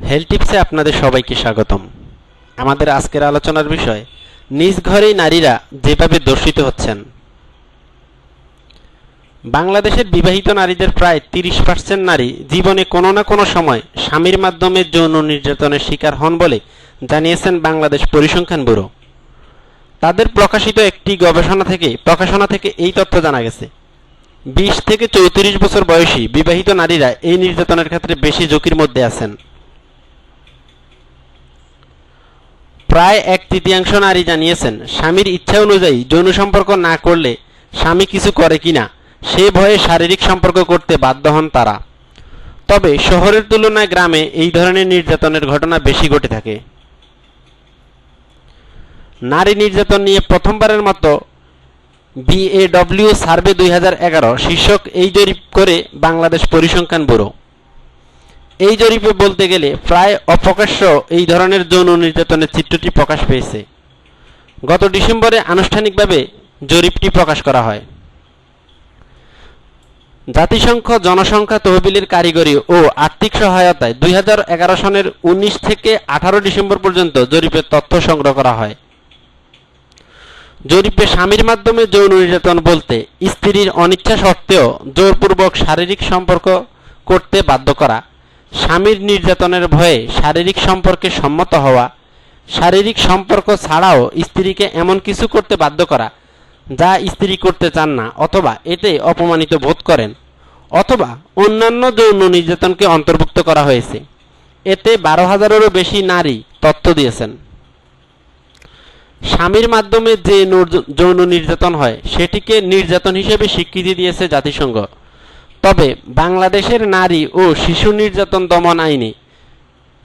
Health টিপসে আপনাদের সবাইকে স্বাগতম। আমাদের আজকের আলোচনার বিষয়, নিজ ঘরেই নারীরা যেভাবে দর্শিত হচ্ছেন। বাংলাদেশের বিবাহিত নারীদের প্রায় তিরিশ পার্সেন্ট নারী জীবনে কোনো না কোনো সময় স্বামীর মাধ্যমে যৌন নির্যাতনের শিকার হন বলে জানিয়েছেন বাংলাদেশ পরিসংখ্যান ব্যুরো। তাদের প্রকাশিত একটি গবেষণা থেকে, প্রকাশনা থেকে এই তথ্য জানা গেছে। বিশ থেকে চৌত্রিশ বছর বয়সী বিবাহিত নারীরা এই নির্যাতনের ক্ষেত্রে বেশি ঝুঁকির মধ্যে আছেন। প্রায় এক তৃতীয়াংশ নারী জানিয়েছেন, স্বামীর ইচ্ছা অনুযায়ী যৌন সম্পর্ক না করলে স্বামী কিছু করে কিনা, সে ভয়ে শারীরিক সম্পর্ক করতে বাধ্য হন তারা। তবে শহরের তুলনায় গ্রামে এই ধরনের নির্যাতনের ঘটনা বেশি ঘটে থাকে। নারী নির্যাতন নিয়ে প্রথমবারের মতো বিএডব্লিউ সার্ভে দুই হাজার এগারো শীর্ষক এই জরিপ করে বাংলাদেশ পরিসংখ্যান ব্যুরো। এই জরিপে বলতে গেলে প্রায় অপ্রকাশ্য এই ধরনের যৌন নির্যাতনের চিত্রটি প্রকাশ পেয়েছে। গত ডিসেম্বরে আনুষ্ঠানিকভাবে জরিপটি প্রকাশ করা হয়। জাতিসংঘ জনসংখ্যা তহবিলের কারিগরি ও আর্থিক সহায়তায় দুই হাজার এগারো সনের উনিশ থেকে আঠারো ডিসেম্বর পর্যন্ত জরিপের তথ্য সংগ্রহ করা হয়। জরিপে স্বামীর মাধ্যমে যৌন নির্যাতন বলতে স্ত্রীর অনিচ্ছা সত্ত্বেও জোরপূর্বক শারীরিক সম্পর্ক করতে বাধ্য করা। স্বামীর নির্যাতনের ভয়ে শারীরিক সম্পর্কে সম্মত হওয়া, শারীরিক সম্পর্ক ছাড়াও স্ত্রীকে এমন কিছু করতে বাধ্য করা, যা স্ত্রী করতে চান না অথবা এতে অপমানিত বোধ করেন, অথবা অন্যান্য যৌন নির্যাতনকে অন্তর্ভুক্ত করা হয়েছে। এতে বারো হাজারেরও বেশি নারী তথ্য দিয়েছেন। স্বামীর মাধ্যমে যে যৌন নির্যাতন হয়, সেটিকে নির্যাতন হিসেবে স্বীকৃতি দিয়েছে জাতিসংঘ। তবে বাংলাদেশের নারী ও শিশু নির্যাতন দমন আইনে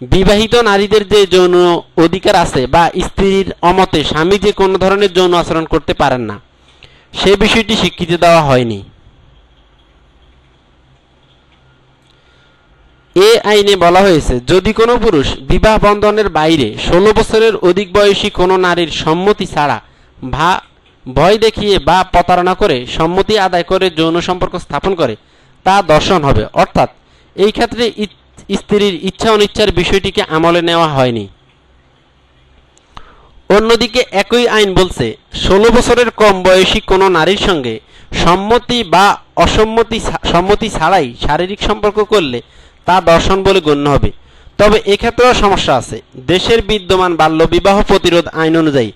বিবাহিত নারীদের যে যৌন অধিকার আছে বা স্ত্রীর অমতে স্বামী যে কোনো ধরনের যৌন আচরণ করতে পারেন না, সে বিষয়টি স্বীকৃতি দেওয়া হয়নি। এ আইনে বলা হয়েছে, যদি কোনো পুরুষ বিবাহ বন্ধনের বাইরে ষোলো বছরের অধিক বয়সী কোনো নারীর সম্মতি ছাড়া ভা ভয় দেখিয়ে বা প্রতারণা করে সম্মতি আদায় করে যৌন সম্পর্ক স্থাপন করে তা দর্শন হবে। অর্থাৎ, এই ক্ষেত্রে স্ত্রীর ইচ্ছা অনিচ্ছার বিষয়টিকে আমলে নেওয়া হয়নি। অন্যদিকে একই আইন বলছে, ষোলো বছরের কম বয়সী কোনো নারীর সঙ্গে সম্মতি বা অসম্মতি সম্মতি ছাড়াই শারীরিক সম্পর্ক করলে তা দর্শন বলে গণ্য হবে। তবে এক্ষেত্রেও সমস্যা আছে। দেশের বিদ্যমান বাল্যবিবাহ প্রতিরোধ আইন অনুযায়ী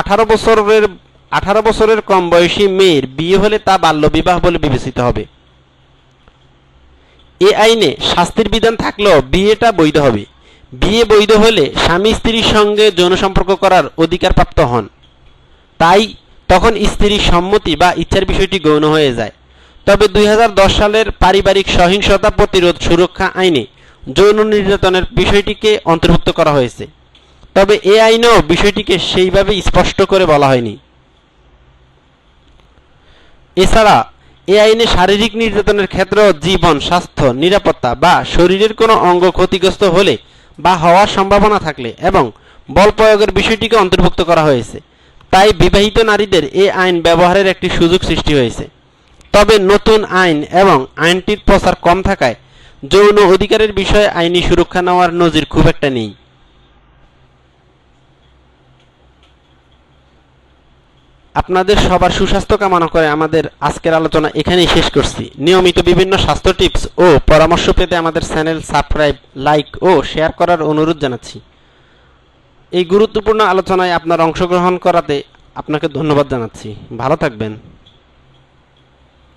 আঠারো বছরের আঠারো বছরের কম বয়সী মেয়ের বিয়ে হলে তা বাল্যবিবাহ বলে বিবেচিত হবে। এ আইনে শাস্তির বিধান থাকলেও বিয়েটা বৈধ হবে। বিয়ে বৈধ হলে স্বামী স্ত্রীর সঙ্গে যৌন সম্পর্ক করার অধিকারপ্রাপ্ত হন। তাই তখন স্ত্রীর সম্মতি বা ইচ্ছার বিষয়টি গৌণ হয়ে যায়। তবে দুই হাজার দশ সালের পারিবারিক সহিংসতা প্রতিরোধ সুরক্ষা আইনে যৌন নির্যাতনের বিষয়টিকে অন্তর্ভুক্ত করা হয়েছে। তবে এ আইনেও বিষয়টিকে সেইভাবে স্পষ্ট করে বলা হয়নি। এছাড়া এ আইনে শারীরিক নির্যাতনের ক্ষেত্রেও জীবন, স্বাস্থ্য, নিরাপত্তা বা শরীরের কোনো অঙ্গ ক্ষতিগ্রস্ত হলে বা হওয়ার সম্ভাবনা থাকলে এবং বল প্রয়োগের বিষয়টিকে অন্তর্ভুক্ত করা হয়েছে। তাই বিবাহিত নারীদের এ আইন ব্যবহারের একটি সুযোগ সৃষ্টি হয়েছে। তবে নতুন আইন এবং আইনটির প্রচার কম থাকায় যৌন অধিকারের বিষয়ে আইনি সুরক্ষা নেওয়ার নজির খুব একটা নেই। আপনাদের সবার সুস্বাস্থ্য কামনা করে আমাদের আজকের আলোচনা এখানেই শেষ করছি। নিয়মিত বিভিন্ন স্বাস্থ্য টিপস ও পরামর্শ পেতে আমাদের চ্যানেল সাবস্ক্রাইব, লাইক ও শেয়ার করার অনুরোধ জানাচ্ছি। এই গুরুত্বপূর্ণ আলোচনায় আপনার অংশগ্রহণ করাতে আপনাকে ধন্যবাদ জানাচ্ছি। ভালো থাকবেন।